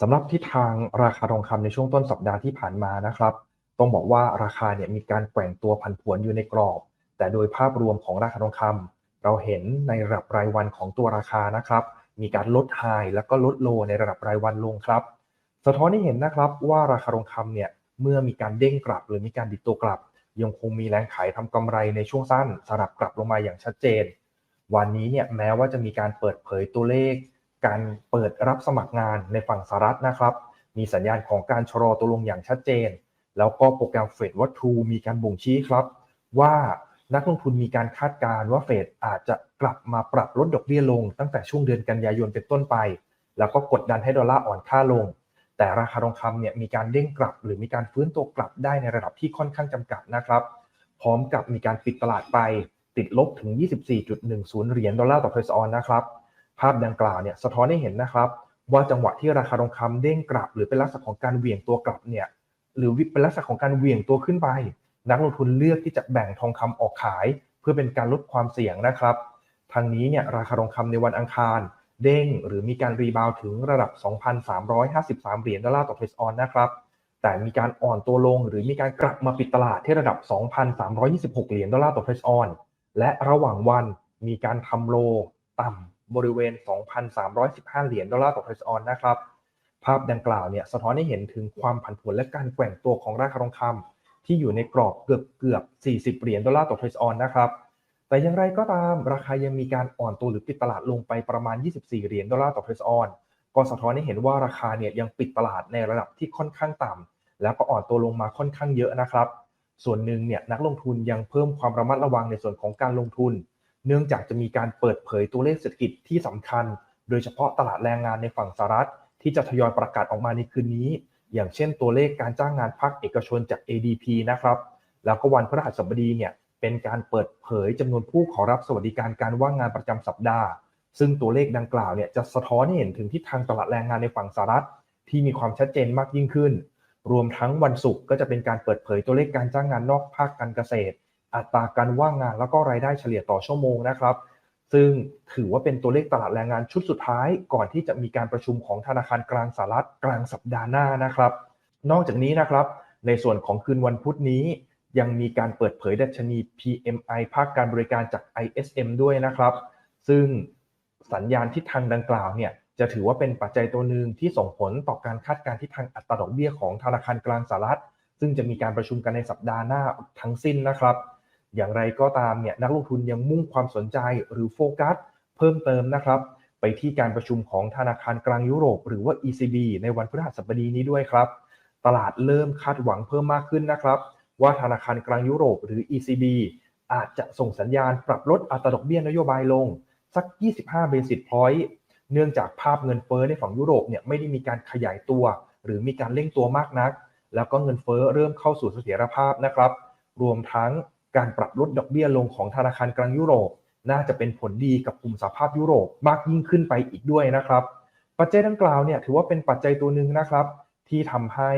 สำหรับทิศทางราคาทองคำในช่วงต้นสัปดาห์ที่ผ่านมานะครับ ต้องบอกว่าราคาเนี่ยมีการแกว่งตัวผันผวนอยู่ในกรอบ แต่โดยภาพรวมของราคาทองคำเราเห็นในระดับรายวันของตัวราคานะครับ มีการลดไฮแล้วก็ลดโลในระดับรายวันลงครับ สะท้อนให้เห็นนะครับว่าราคาทองคำเนี่ยเมื่อมีการเด้งกลับ หรือมีการดิดตัวกลับ ยังคงมีแรงขายทำกำไรในช่วงสั้นสลับกลับลงมาอย่างชัดเจน วันนี้เนี่ยแม้ว่าจะมีการเปิดเผยตัวเลข การเปิดรับสมัครงานในฝั่งสหรัฐนะครับ มีสัญญาณของการชะลอตัวลงอย่างชัดเจน แล้วก็โปรแกรมเฟดวัตทูมีการบ่งชี้ครับ ว่านักลงทุนมีการคาดการณ์ว่าเฟดอาจจะกลับมาปรับลดดอกเบี้ยลง ตั้งแต่ช่วงเดือนกันยายนเป็นต้นไป แล้วก็กดดันให้ดอลลาร์อ่อนค่าลง แต่ราคาทองคำเนี่ยมีการเด้งกลับ หรือมีการฟื้นตัวกลับได้ในระดับที่ค่อนข้างจำกัดนะครับ พร้อมกับมีการปิดตลาดไปติดลบถึง 24.10 เหรียญดอลลาร์ต่อเพรสออนนะครับ ภาพดังกล่าวเนี่ยสะท้อนให้เห็นนะครับ ว่าจังหวะที่ราคาทองคำเด้งกลับ หรือเป็นลักษณะของการเหวี่ยงตัวกลับเนี่ยหรือเป็นลักษณะของการเหวี่ยงตัวขึ้นไป นักลงทุนเลือกที่จะแบ่งทองคำออกขาย เพื่อเป็นการลดความเสี่ยงนะครับ ทางนี้เนี่ยราคาทองคำในวันอังคาร เด้งหรือมีการรีบาวถึงระดับ 2,353 เหรียญดอลลาร์ต่อเพรสออนนะครับแต่มีการอ่อนตัวลงหรือมีการกลับมาปิดตลาดที่ระดับ 2,326 เหรียญดอลลาร์ต่อเพรสออนและระหว่างวันมีการทำโลต่ำ บริเวณ 2,315 เหรียญดอลลาร์ต่อเพรสออนนะครับ ภาพดังกล่าวเนี่ยสะท้อนให้เห็นถึงความผันผวนและการแกว่งตัวของราคาทองคำที่อยู่ในกรอบเกือบเกือบ 40 เหรียญดอลลาร์ต่อเพรสออนนะครับ แต่อย่างไรก็ตามราคายังมีการอ่อนตัวหรือปิดตลาดลงไปประมาณ 24 เหรียญดอลลาร์ต่อเพรสออนก็สะท้อนให้เห็นว่าราคาเนี่ยยังปิดตลาดในระดับที่ค่อนข้างต่ำแล้วก็อ่อนตัวลงมาค่อนข้างเยอะนะครับ ส่วนหนึ่งเนี่ยนักลงทุนยังเพิ่มความระมัดระวังในส่วนของการลงทุน เนื่องจากจะมีการเปิดเผยตัวเลขเศรษฐกิจที่สำคัญ โดยเฉพาะตลาดแรงงานในฝั่งสหรัฐ ที่จะทยอยประกาศออกมาในคืนนี้ อย่างเช่นตัวเลขการจ้างงานภาคเอกชนจาก ADP นะครับ แล้วก็วันพฤหัสบดีเนี่ยเป็นการเปิดเผยจำนวนผู้ขอรับสวัสดิการการว่างงานประจำสัปดาห์ ซึ่งตัวเลขดังกล่าวเนี่ยจะสะท้อนให้เห็นถึงทิศทางตลาดแรงงานในฝั่งสหรัฐ ที่มีความชัดเจนมากยิ่งขึ้น รวมทั้งวันศุกร์ก็จะเป็นการเปิดเผยตัวเลขการจ้างงานนอกภาคการเกษตร อัตราการว่างงานแล้วก็รายได้เฉลี่ยต่อชั่วโมงนะครับ ซึ่งถือว่าเป็นตัวเลขตลาดแรงงานชุดสุดท้าย ก่อนที่จะมีการประชุมของธนาคารกลางสหรัฐกลางสัปดาห์หน้านะครับ นอกจากนี้นะครับ ในส่วนของคืนวันพุธนี้ ยังมีการเปิดเผยดัชนี PMI ภาคการบริการจาก ISM ด้วยนะครับ ซึ่งสัญญาณทิศทางดังกล่าวเนี่ยจะถือว่าเป็นปัจจัยตัวหนึ่งที่ส่งผลต่อการคาดการณ์ทิศทางอัตราดอกเบี้ยของธนาคารกลางสหรัฐ ซึ่งจะมีการประชุมกันในสัปดาห์หน้าทั้งสิ้นนะครับ อย่างไรก็ตามเนี่ยนักลงทุนยังมุ่งความสนใจหรือโฟกัส เพิ่มเติมนะครับ ไปที่การประชุมของธนาคารกลางยุโรป หรือว่า ECB ในวันพฤหัสบดีนี้ด้วยครับ ตลาดเริ่มคาดหวังเพิ่มมากขึ้นนะครับ ว่าธนาคารกลางยุโรปหรือ ECB อาจจะส่งสัญญาณปรับลดอัตราดอกเบี้ยนโยบายลง สัก 25 basis point เนื่องจากภาพเงินเฟ้อในฝั่งยุโรปเนี่ยไม่ได้มีการขยายตัว หรือมีการเร่งตัวมากนัก แล้วก็เงินเฟ้อเริ่มเข้าสู่เสถียรภาพนะครับ รวมทั้ง การปรับลดดอกเบี้ยลงของธนาคารกลางยุโรป น่าจะเป็นผลดีกับกลุ่มสภาพยุโรปมากยิ่งขึ้นไปอีกด้วยนะครับ ปัจจัยดังกล่าวเนี่ยถือว่าเป็นปัจจัยตัวหนึ่งนะครับ ที่ทำให้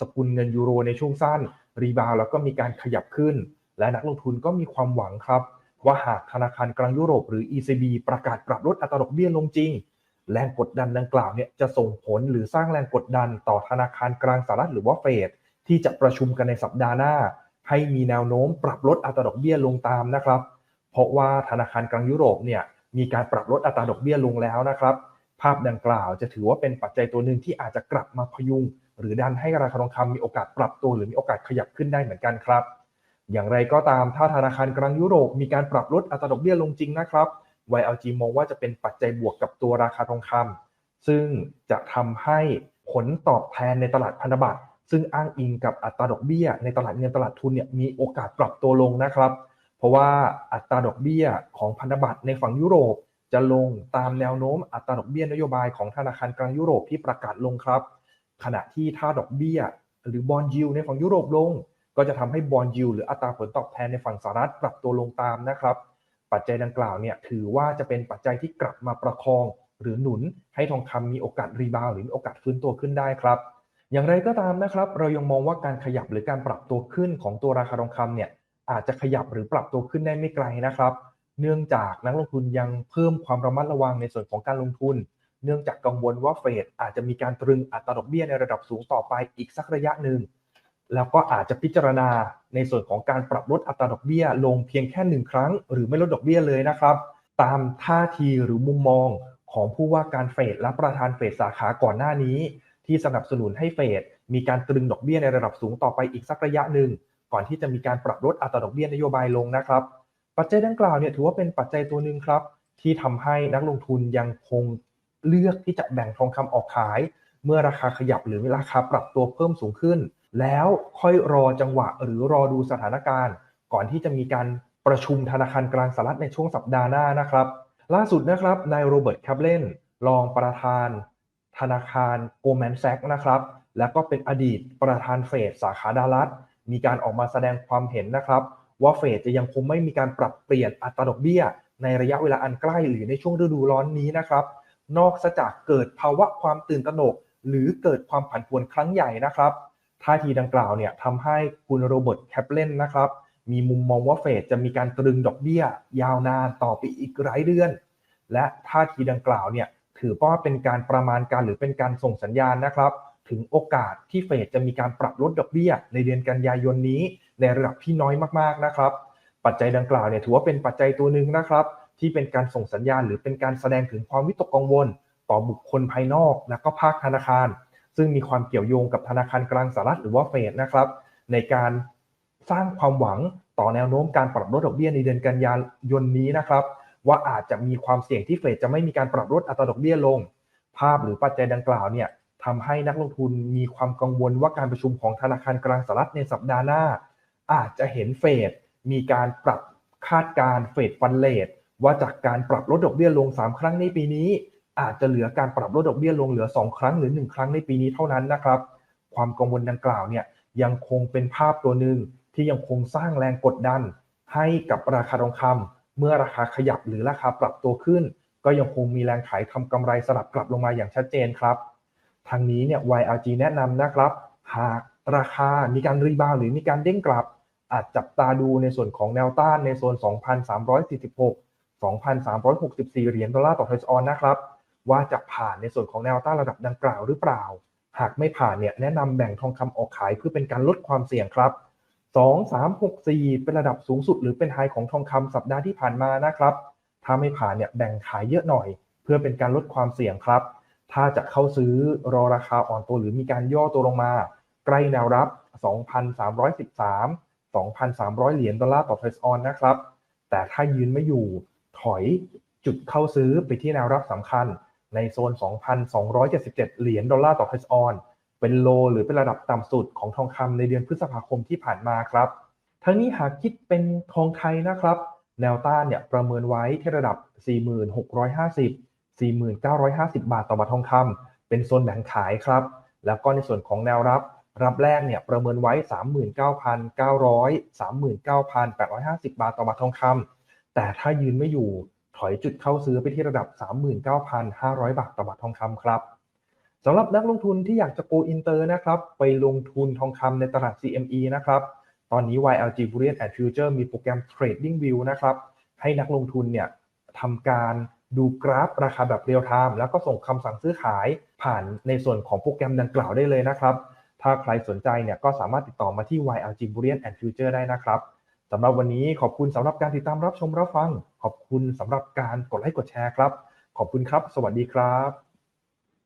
สกุลเงินยูโรในช่วงสั้น รีบาวแล้วก็มีการขยับขึ้น และนักลงทุนก็มีความหวังครับ ว่าหากธนาคารกลางยุโรปหรือ ECB ประกาศปรับลดอัตราดอกเบี้ยลงจริง แรงกดดันดังกล่าวเนี่ยจะส่งผลหรือสร้างแรงกดดันต่อธนาคารกลางสหรัฐหรือว่าเฟดที่จะประชุมกันในสัปดาห์หน้า ให้มีแนวโน้มปรับลดอัตราดอกเบี้ยลงตามนะครับ เพราะว่าธนาคารกลางยุโรปเนี่ยมีการปรับลดอัตราดอกเบี้ยลงแล้วนะครับ ภาพดังกล่าวจะถือว่าเป็นปัจจัยตัวหนึ่งที่อาจจะกลับมาพยุง หรือดันให้ราคาทองคำมีโอกาสปรับตัวหรือมีโอกาสขยับขึ้นได้เหมือนกันครับ อย่างไรก็ตามถ้าธนาคารกลางยุโรปมีการปรับลดอัตราดอกเบี้ยลงจริงนะครับ YLG มองว่าจะเป็นปัจจัยบวกกับตัวราคาทองคำซึ่งจะทำให้ผลตอบแทนในตลาดพันธบัตร ซึ่งอ้างอิงกับอัตราดอกเบี้ย ในตลาดเงินตลาดทุนเนี่ยมีโอกาสปรับตัวลงนะครับ เพราะว่าอัตราดอกเบี้ยของพันธบัตรในฝั่งยุโรป จะลงตามแนวโน้มอัตราดอกเบี้ยนโยบายของธนาคารกลางยุโรปที่ประกาศลงครับ ขณะที่ถ้าดอกเบี้ย หรือบอลยิวในฝั่งยุโรปลง ก็จะทำให้บอลยิวหรืออัตราผลตอบแทนในฝั่งสหรัฐปรับตัวลงตามนะครับ ปัจจัยดังกล่าวเนี่ยถือว่าจะเป็นปัจจัยที่กลับมาประคอง หรือหนุนให้ทองคำมีโอกาสรีบาวหรือมีโอกาสฟื้นตัวขึ้นได้ครับ อย่างไรก็ตามนะครับ เรายังมองว่าการขยับหรือการปรับตัวขึ้นของตัวราคาทองคำเนี่ยอาจจะขยับหรือปรับตัวขึ้นได้ไม่ไกลนะครับ เนื่องจากนักลงทุนยังเพิ่มความระมัดระวังในส่วนของการลงทุน เนื่องจากกังวลว่าเฟดอาจจะมีการตรึงอัตราดอกเบี้ยในระดับสูงต่อไปอีกสักระยะหนึ่งแล้วก็อาจจะพิจารณาในส่วนของการปรับลดอัตราดอกเบี้ย ลงเพียงแค่หนึ่งครั้ง หรือไม่ลดดอกเบี้ยเลยนะครับ ตามท่าทีหรือมุมมองของผู้ว่าการเฟดและประธานเฟดสาขาก่อนหน้านี้ ที่สนับสนุนให้เฟดมีการตรึงดอกเบี้ยในระดับสูงต่อไปอีกสักระยะหนึ่ง ก่อนที่จะมีการปรับลดอัตราดอกเบี้ยนโยบายลงนะครับ ปัจจัยดังกล่าวเนี่ยถือว่าเป็นปัจจัยตัวหนึ่งครับ ที่ทำให้นักลงทุนยังคงเลือกที่จะแบ่งทองคำออกขาย เมื่อราคาขยับหรือราคาปรับตัวเพิ่มสูงขึ้น แล้วค่อยรอจังหวะหรือรอดูสถานการณ์ ก่อนที่จะมีการประชุมธนาคารกลางสหรัฐในช่วงสัปดาห์หน้านะครับ ล่าสุดนะครับนายโรเบิร์ตแคปเลนรองประธาน ธนาคารโกลแมนแซกนะครับ แล้วก็เป็นอดีตประธานเฟดสาขาดัลลัสมีการออกมาแสดงความเห็นนะครับ ว่าเฟดจะยังคงไม่มีการปรับเปลี่ยนอัตราดอกเบี้ย ในระยะเวลาอันใกล้หรือในช่วงฤดูร้อนนี้นะครับ นอกจากเกิดภาวะความตื่นตระหนก หรือเกิดความผันผวนครั้งใหญ่นะครับท่าทีดังกล่าวเนี่ยทำให้คุณโรเบิร์ตแคปเลนนะครับมีมุมมองว่าเฟดจะมีการตรึงดอกเบี้ย ยาวนานต่อไปอีกหลายเดือน และท่าทีดังกล่าวเนี่ย ถือว่าเป็นการประมาณการหรือเป็นการส่งสัญญาณนะครับ ถึงโอกาสที่เฟดจะมีการปรับลดดอกเบี้ย ในเดือนกันยายนนี้ ในระดับที่น้อยมากๆนะครับ ปัจจัยดังกล่าวเนี่ยถือว่าเป็นปัจจัยตัวหนึ่งนะครับ ที่เป็นการส่งสัญญาณ หรือเป็นการแสดงถึงความวิตกกังวล ต่อบุคคลภายนอกและก็ภาคธนาคาร ซึ่งมีความเกี่ยวโยงกับธนาคารกลางสหรัฐหรือว่าเฟดนะครับ ในการสร้างความหวังต่อแนวโน้มการปรับลดดอกเบี้ยในเดือนกันยายนนี้นะครับ ว่าอาจจะมีความเสี่ยงที่เฟดจะไม่มีการปรับลดอัตราดอกเบี้ยลง ภาพหรือปัจจัยดังกล่าวเนี่ยทำให้นักลงทุนมีความกังวลว่าการประชุมของธนาคารกลางสหรัฐในสัปดาห์หน้า อาจจะเห็นเฟดมีการปรับคาดการเฟดฟันเลทว่าจากการปรับลดดอกเบี้ยลง 3 ครั้งในปีนี้ อาจจะเหลือการปรับลดดอกเบี้ยลงเหลือ 2 ครั้งหรือ 1 ครั้งในปีนี้เท่านั้นนะครับ ความกังวลดังกล่าวเนี่ยยังคงเป็นภาพตัวหนึ่งที่ยังคงสร้างแรงกดดัน ให้กับราคาทองคำ เมื่อราคาขยับหรือราคาปรับตัวขึ้น ก็ยังคงมีแรงขายทำกำไรสลับกลับลงมาอย่างชัดเจนครับ ทางนี้เนี่ย YLG แนะนำนะครับ หากราคามีการรีบาวหรือมีการเด้งกลับ อาจจับตาดูในส่วนของแนวต้านในโซน 2,346 2,364 เหรียญดอลลาร์ต่อทอยส์ออนนะครับ ว่าจะผ่านในส่วนของแนวต้านระดับดังกล่าวหรือเปล่า หากไม่ผ่านเนี่ยแนะนำแบ่งทองคำออกขายเพื่อเป็นการลดความเสี่ยงครับ 2 3 6 4 เป็นระดับสูงสุด หรือเป็นไฮของทองคำสัปดาห์ที่ผ่านมานะครับ ถ้าไม่ผ่านเนี่ยแบ่งขายเยอะหน่อย เพื่อเป็นการลดความเสี่ยงครับ ถ้าจะเข้าซื้อรอราคาอ่อนตัวหรือมีการย่อตัวลงมา ใกล้แนวรับ 2,313 2,300 เหรียญดอลลาร์ต่อทอยส์ออนนะครับ แต่ถ้ายืนไม่อยู่ถอยจุดเข้าซื้อไปที่แนวรับสำคัญ ในโซน 2,277 เหรียญดอลลาร์ต่อทอยส์ออน เป็นโลหรือเป็นระดับต่ำสุดของทองคำในเดือนพฤษภาคมที่ผ่านมาครับ ทั้งนี้หากคิดเป็นทองไทยนะครับ แนวต้านเนี่ยประเมินไว้ที่ระดับ 4,650 4,950 บาทต่อบาททองคำเป็นโซนแบ่งขายครับ แล้วก็ในส่วนของแนวรับรับแรกเนี่ยประเมินไว้ 39,900 39,850 บาทต่อบาททองคำแต่ถ้ายืนไม่อยู่ถอยจุดเข้าซื้อไปที่ระดับ 39,500 บาทต่อบาททองคำครับ สำหรับนักลงทุนที่อยากจะโกอินเตอร์นะครับ ไปลงทุนทองคำในตลาด CME นะครับ ตอนนี้ YLG Bullion and Future มีโปรแกรม Trading View นะครับ ให้นักลงทุนเนี่ยทำการดูกราฟราคาแบบเรียลไทม์แล้วก็ส่งคำสั่งซื้อขายผ่านในส่วนของโปรแกรมดังกล่าวได้เลยนะครับ ถ้าใครสนใจเนี่ยก็สามารถติดต่อมาที่ YLG Bullion and Future ได้นะครับสำหรับวันนี้ขอบคุณสำหรับการติดตามรับชมรับฟัง ขอบคุณสำหรับการกดไลค์กดแชร์ครับ ขอบคุณครับ สวัสดีครับ